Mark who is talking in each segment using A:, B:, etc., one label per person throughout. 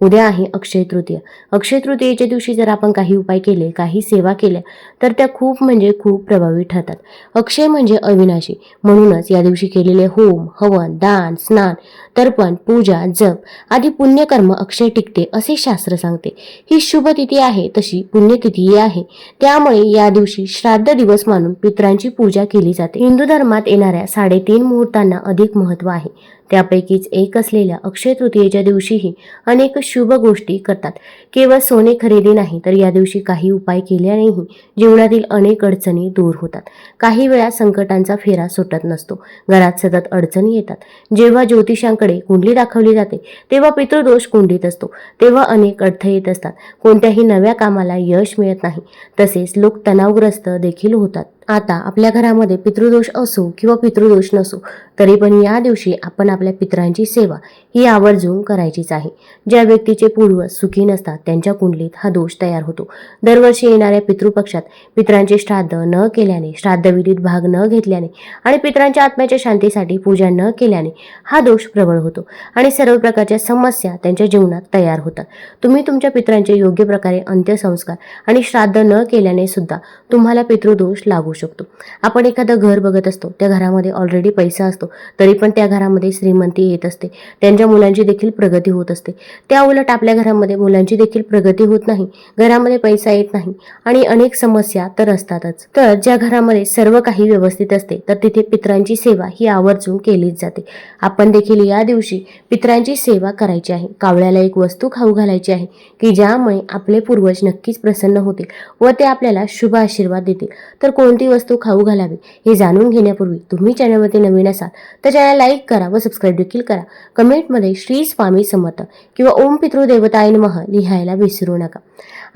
A: उद्या आहे अक्षय तृतीय. अक्षय तृतीयेच्या दिवशी जर आपण काही उपाय केले काही सेवा केल्या तर त्या खूप म्हणजे खूप प्रभावी ठरतात. अक्षय म्हणजे अविनाशी. म्हणूनच या दिवशी केलेले होम हवन दान स्नान तर्पण पूजा जप आदी पुण्यकर्म अक्षय टिकते असे शास्त्र सांगते. ही शुभ तिथी आहे तशी पुण्यतिथीही आहे. त्यामुळे या दिवशी श्राद्ध दिवस मानून पित्रांची पूजा केली जाते. हिंदू धर्मात येणाऱ्या साडेतीन मुहूर्तांना अधिक महत्त्व आहे. त्यापैकीच एक असलेल्या अक्षय तृतीयेच्या दिवशीही अनेक शुभ गोष्टी करतात. केवळ सोने खरेदी नाही तर या दिवशी काही उपाय केल्यानेही जीवनातील अनेक अडचणी दूर होतात. काही वेळा संकटांचा फेरा सुटत नसतो. घरात सतत अडचणी येतात. जेव्हा ज्योतिषांकडे कुंडली दाखवली जाते तेव्हा पितृदोष कुंडीत असतो. तेव्हा अनेक अडथळे येत असतात. कोणत्याही नव्या कामाला यश मिळत नाही. तसेच लोक तणावग्रस्त देखील होतात. आता आपल्या घरामध्ये पितृदोष असो किंवा पितृदोष नसो तरी पण या दिवशी आपण आपल्या पितरांची सेवा ही आवर्जून करायचीच आहे. ज्या व्यक्तीचे पूर्वज सुखी नसतात त्यांच्या कुंडलीत हा दोष तयार होतो. दरवर्षी येणाऱ्या पितृपक्षात पितरांचे श्राद्ध न केल्याने श्राद्धविधीत भाग न घेतल्याने आणि पितरांच्या आत्म्याच्या शांतीसाठी पूजा न केल्याने हा दोष प्रबळ होतो आणि सर्व प्रकारच्या समस्या त्यांच्या जीवनात तयार होतात. तुम्ही तुमच्या पितरांचे योग्य प्रकारे अंत्यसंस्कार आणि श्राद्ध न केल्याने सुद्धा तुम्हाला पितृदोष लागू शकतो. आपण एखादं घर बघत असतो त्या घरामध्ये ऑलरेडी पैसा असतो तरी पण त्या घरामध्ये श्रीमंती येत असते. त्यांच्या मुलांची देखील प्रगती होत असते. त्या उलट आपल्या घरामध्ये मुलांची देखील प्रगती होत नाही. घरामध्ये पैसा येत नाही. आणि अनेक समस्या तर असतातच. तर ज्या घरामध्ये सर्व काही व्यवस्थित असते तर तिथे पितरांची सेवा ही आवर्जून केलीच जाते. आपण देखील या दिवशी पितरांची सेवा करायची आहे. कावळ्याला एक वस्तू खाऊ घालायची आहे की ज्यामुळे आपले पूर्वज नक्कीच प्रसन्न होतील व ते आपल्याला शुभ आशीर्वाद देतील. तर कोणती वस्तू खाऊ घालावी हे जाणून घेण्यापूर्वी तुम्ही चॅनलमध्ये नवीन असाल तर चॅनल लाईक करा व सबस्क्राईब देखील करा. कमेंटमध्ये श्री स्वामी समर्थ किंवा ओम पितृदेवताय मह लिहायला विसरू नका.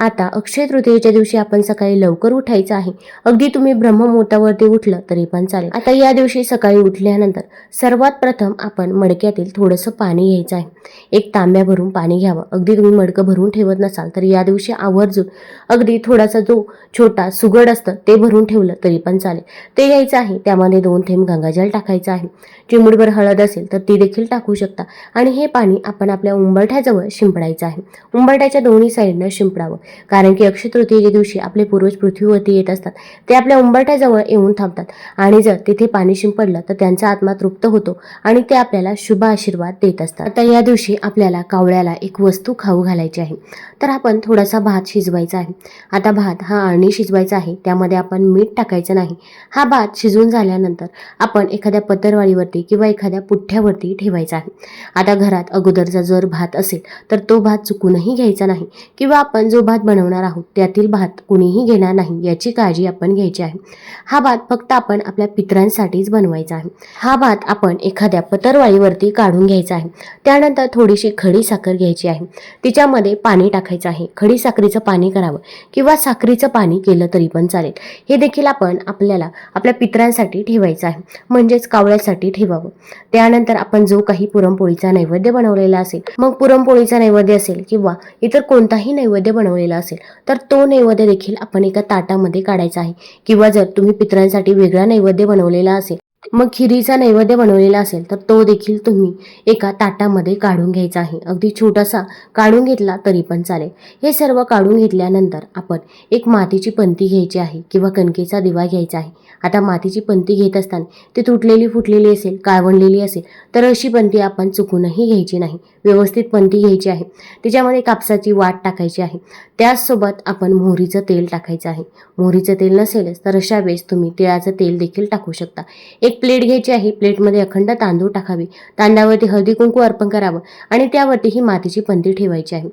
A: आता अक्षय तृतीयेच्या दिवशी आपण सकाळी लवकर उठायचं आहे. अगदी तुम्ही ब्रह्ममुहूर्तावरती उठलं तरी पण चालेल. आता या दिवशी सकाळी उठल्यानंतर सर्वात प्रथम आपण मडक्यातील थोडंसं पाणी घ्यायचं आहे. एक तांब्या भरून पाणी घ्यावं. अगदी तुम्ही मडकं भरून ठेवत नसाल तर या दिवशी आवर्जून अगदी थोडासा जो छोटा सुगड असतं ते भरून ठेवलं तरी पण चालेल. ते घ्यायचं आहे. त्यामध्ये दोन थेंब गंगाजल टाकायचं आहे. चिमुडभर हळद असेल तर ती देखील टाकू शकता. आणि हे पाणी आपण आपल्या उंबरठ्याजवळ शिंपडायचं आहे. उंबरठ्याच्या दोन्ही साईडनं शिंपडावं. कारण की अक्षय तृतीयेच्या दिवशी आपले पूर्वज पृथ्वीवरती येत असतात. ते आपल्या उंबरठ्याजवळ येऊन थांबतात. आणि जर तिथे पाणी शिंपडलं तर त्यांचा आत्मा तृप्त होतो आणि ते आपल्याला शुभ आशीर्वाद देत असतात. आता या दिवशी आपल्याला कावळ्याला एक वस्तू खाऊ घालायची आहे. तर आपण थोडासा भात शिजवायचा आहे. आता भात हा अळणी शिजवायचा आहे. त्यामध्ये आपण मीठ टाकायचं नाही. हा भात शिजून झाल्यानंतर आपण एखाद्या पतरवाळीवरती किंवा एखाद्या पुठ्ठ्यावरती ठेवायचा आहे. आता घरात अगोदरचा जर भात असेल तर तो भात चुकूनही घ्यायचा नाही. किंवा आपण जो भात बनवणार आहोत. त्यातील भात कुणीही घेणार नाही याची काळजी आपण घ्यायची आहे. हा भात फक्त आपण आपल्या पितरांसाठीच बनवायचा आहे. हा भात आपण एखाद्या पतरवाळीवरती काढून घ्यायचा आहे. त्यानंतर थोडीशी खडी साखर घ्यायची आहे. तिच्यामध्ये पाणी टाकायचं आहे. खडी साखरीचं पाणी करावं किंवा साखरीचं पाणी केलं तरी पण चालेल. हे देखील आपण आपल्याला आपल्या पितरांसाठी ठेवायचं आहे. म्हणजेच कावळ्यासाठी ठेवावं. त्यानंतर आपण जो काही पुरणपोळीचा नैवेद्य बनवलेला असेल मग पुरणपोळीचा नैवेद्य असेल किंवा इतर कोणताही नैवेद्य बनवलेला असेल तर तो नैवेद्य देखील आपण एका ताटामध्ये काढायचा आहे. किंवा जर तुम्ही पितरांसाठी वेगळा नैवेद्य बनवलेला असेल मग खिरीचा नैवेद्य बनवलेला असेल तर तो देखील तुम्ही एका ताटामध्ये काढून घ्यायचा आहे. अगदी छोटासा काढून घेतला तरी पण चालेल. हे सर्व काढून घेतल्यानंतर आपण एक मातीची पंती घ्यायची आहे किंवा कणकेचा दिवा घ्यायचा आहे. आता मातीची पंती घेत असताना ती तुटलेली फुटलेली असेल काळवणलेली असेल तर अशी पंती आपण चुकूनही घ्यायची नाही. व्यवस्थित पंती घ्यायची आहे. तिच्यामध्ये कापसाची वाट टाकायची आहे. त्याचसोबत आपण मोहरीचं तेल टाकायचं आहे. मोहरीचं तेल नसेलच तर अशा वेळेस तुम्ही तिळाचं तेल देखील टाकू शकता. एक प्लेट घ्यायची आहे. प्लेटमध्ये अखंड तांदूळ टाकावे. तांदळावरती हळदी कुंकू अर्पण करावं आणि त्यावरती ही मातीची पंती ठेवायची आहे.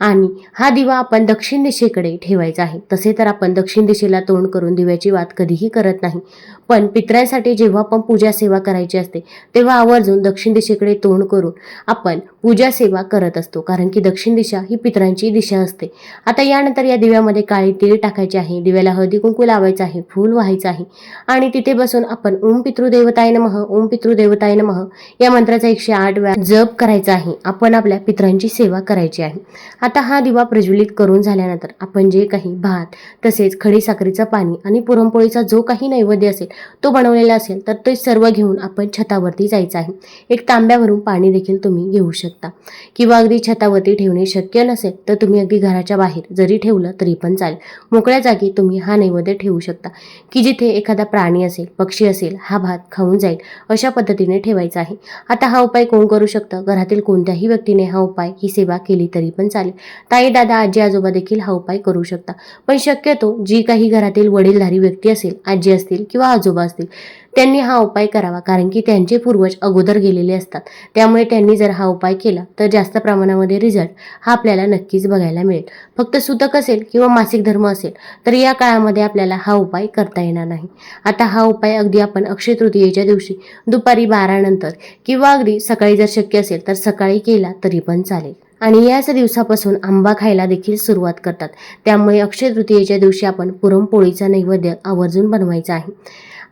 A: आणि हा दिवा आपण दक्षिण दिशेकडे ठेवायचा आहे. तसे तर आपण दक्षिण दिशेला तोंड करून दिव्याची वात कधीही करत नाही. पण पित्रांसाठी जेव्हा आपण पूजा सेवा करायची असते तेव्हा आवर्जून दक्षिण दिशेकडे तोंड करून आपण पूजा सेवा करत असतो. कारण की दक्षिण दिशा ही पितरांची दिशा असते. आता यानंतर या दिव्यामध्ये काळे तीळ टाकायचे आहे. दिव्याला हळदी कुंकू लावायचं आहे. फूल व्हायचं आहे. आणि तिथे बसून आपण ओम पितृदेवताय नमः ओम पितृदेवताय नमः. या मंत्राचा एकशे आठ वेळा जप करायचा आहे. आपण आपल्या पितरांची सेवा करायची आहे. आता हा दिवा प्रज्वलित करून झाल्यानंतर आपण जे काही भात तसेच खडी साखरेचं पाणी आणि पुरणपोळीचा जो काही नैवेद्य असेल तो बनवलेला असेल तर ते सर्व घेऊन आपण छतावरती जायचं आहे. एक तांब्यावरून पाणी देखील तुम्ही घेऊ शकता. किंवा अगदी छतावरती ठेवणे शक्य नसेल तर तुम्ही अगदी घराच्या बाहेर जरी ठेवलं तरी पण चालेल. मोकळ्या जागी तुम्ही हा नैवेद्य ठेवू शकता. की जिथे एखादा प्राणी असेल पक्षी असेल हा भात खाऊन जाईल अशा पद्धतीने ठेवायचा आहे. आता हा उपाय कोण करू शकतं? घरातील कोणत्याही व्यक्तीने हा उपाय ही सेवा केली तरी पण चालेल. ताई दादा आजी आजोबा देखील हा उपाय करू शकता. पण शक्यतो जी काही घरातील वडीलधारी व्यक्ती असेल आजी असतील किंवा आजोबा असतील त्यांनी हा उपाय करावा कारण की त्यांचे पूर्वज अगोदर गेलेले असतात. त्यामुळे त्यांनी जर हा उपाय केला तर जास्त प्रमाणामध्ये रिझल्ट हा आपल्याला नक्कीच बघायला मिळेल. फक्त सुतक असेल किंवा मासिक धर्म असेल तर या काळामध्ये आपल्याला हा उपाय करता येणार नाही. आता हा उपाय अगदी आपण अक्षय तृतीयेच्या दिवशी दुपारी बारानंतर किंवा अगदी सकाळी जर शक्य असेल तर सकाळी केला तरी पण चालेल. आणि याच दिवसापासून आंबा खायला देखील सुरुवात करतात. त्यामुळे अक्षय तृतीयेच्या दिवशी आपण पुरणपोळीचा नैवेद्य आवर्जून बनवायचा आहे.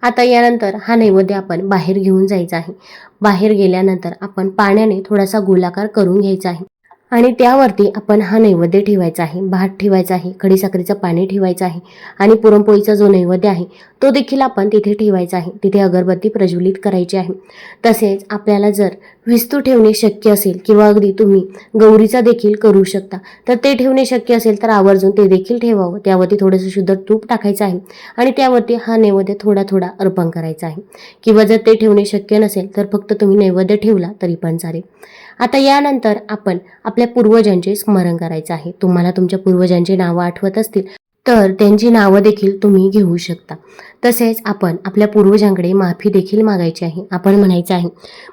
A: आता यानंतर हा नैवेद्य आपण बाहेर घेऊन जायचा आहे. बाहेर गेल्यानंतर आपण पाण्याने थोडासा गोलाकार करून घ्यायचा आहे. आणि त्यावरती आपण हा नैवेद्य ठेवायचा आहे. भात ठेवायचा आहे. खडीसाखरेचं पाणी ठेवायचं आहे. आणि पुरणपोळीचा जो नैवेद्य आहे तो देखील आपण तिथे ठेवायचा आहे. तिथे अगरबत्ती प्रज्वलित करायची आहे. तसेच आपल्याला जर विस्तू ठेवणे शक्य असेल किंवा अगदी तुम्ही गौरीचा देखील करू शकता तर ते ठेवणे शक्य असेल तर आवर्जून ते देखील ठेवावं. त्यावरती थोडंसं शुद्ध तूप टाकायचं आहे आणि त्यावरती हा नैवेद्य थोडा थोडा अर्पण करायचा आहे. किंवा जर ते ठेवणे शक्य नसेल तर फक्त तुम्ही नैवेद्य ठेवला तरी पण चालेल. आता यानंतर आपण आपल्या पूर्वजांचे स्मरण करायचं आहे. तुम्हाला तुमच्या पूर्वजांची नावं आठवत असतील. तर त्यांची नावं देखील तुम्ही घेऊ शकता. तसेच आपण आपल्या पूर्वजांकडे माफी देखील मागायची आहे. आपण म्हणायचं आहे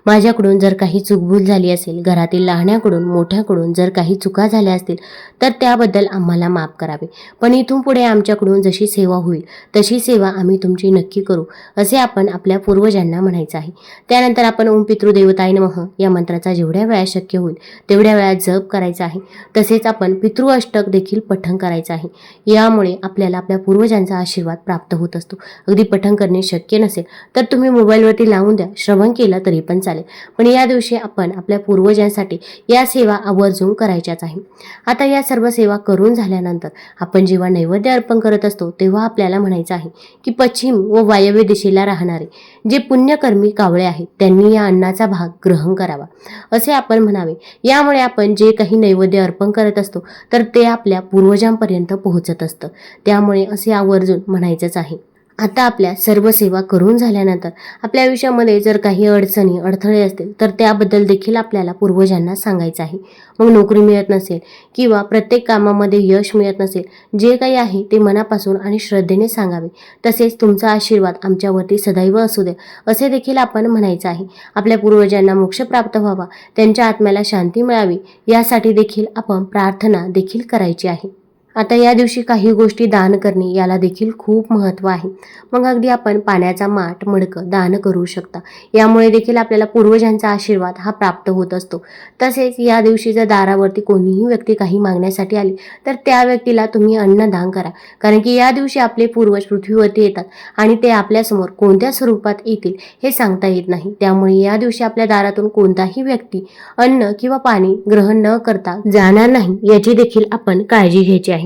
A: माझ्याकडून जर काही चुकभूल झाली असेल घरातील लहान्याकडून मोठ्याकडून जर काही चुका झाल्या असतील तर त्याबद्दल आम्हाला माफ करावे. पण इथून पुढे आमच्याकडून जशी सेवा होईल तशी सेवा आम्ही तुमची नक्की करू असे आपण आपल्या पूर्वजांना म्हणायचं आहे. त्यानंतर आपण ओम पितृदेवताय नमः या मंत्राचा जेवढ्या वेळा शक्य होईल तेवढ्या वेळा जप करायचा आहे. तसेच आपण पितृ अष्टक देखील पठण करायचं आहे. या यामुळे आपल्याला आपल्या पूर्वजांचा आशीर्वाद प्राप्त होत असतो. अगदी पठण करणे शक्य नसेल तर तुम्ही मोबाईलवरती लावून द्या. श्रवण केलं तरी पण चालेल. पण या दिवशी आपण आपल्या पूर्वजांसाठी या सेवा आवर्जून करायच्याच आहे. आता या सर्व सेवा करून झाल्यानंतर आपण जेव्हा नैवेद्य अर्पण करत असतो तेव्हा आपल्याला म्हणायचं आहे की पश्चिम व वायव्य दिशेला राहणारे जे पुण्यकर्मी कावळे आहेत त्यांनी या अन्नाचा भाग ग्रहण करावा. असे आपण म्हणावे. यामुळे आपण जे काही नैवेद्य अर्पण करत असतो तर ते आपल्या पूर्वजांपर्यंत पोहोचत असतं. त्यामुळे असे आवर्जून म्हणायचंच आहे. आता आपल्या सर्व सेवा करून झाल्यानंतर आपल्या आयुष्यामध्ये जर काही अडचणी अडथळे असतील तर त्याबद्दल देखील आपल्याला पूर्वजांना सांगायचं आहे. मग नोकरी मिळत नसेल किंवा प्रत्येक कामामध्ये यश मिळत नसेल जे काही आहे ते मनापासून आणि श्रद्धेने सांगावे. तसेच तुमचा आशीर्वाद आमच्यावरती सदैव असू द्या असे देखील आपण म्हणायचं आहे. आपल्या पूर्वजांना मोक्ष प्राप्त व्हावा त्यांच्या आत्म्याला शांती मिळावी यासाठी देखील आपण प्रार्थना देखील करायची आहे. आता या दिवशी काही गोष्टी दान करणे याला देखील खूप महत्त्व आहे. मग अगदी आपण पाण्याचा माठ मडकं दान करू शकता. यामुळे देखील आपल्याला पूर्वजांचा आशीर्वाद हा प्राप्त होत असतो. तसेच या दिवशी जर दारावरती कोणीही व्यक्ती काही मागण्यासाठी आली तर त्या व्यक्तीला तुम्ही अन्नदान करा. कारण की या दिवशी आपले पूर्वज पृथ्वीवरती येतात आणि ते आपल्यासमोर कोणत्या स्वरूपात येतील हे सांगता येत नाही. त्यामुळे या दिवशी आपल्या दारातून कोणताही व्यक्ती अन्न किंवा पाणी ग्रहण न करता जाणार नाही याची देखील आपण काळजी घ्यायची आहे.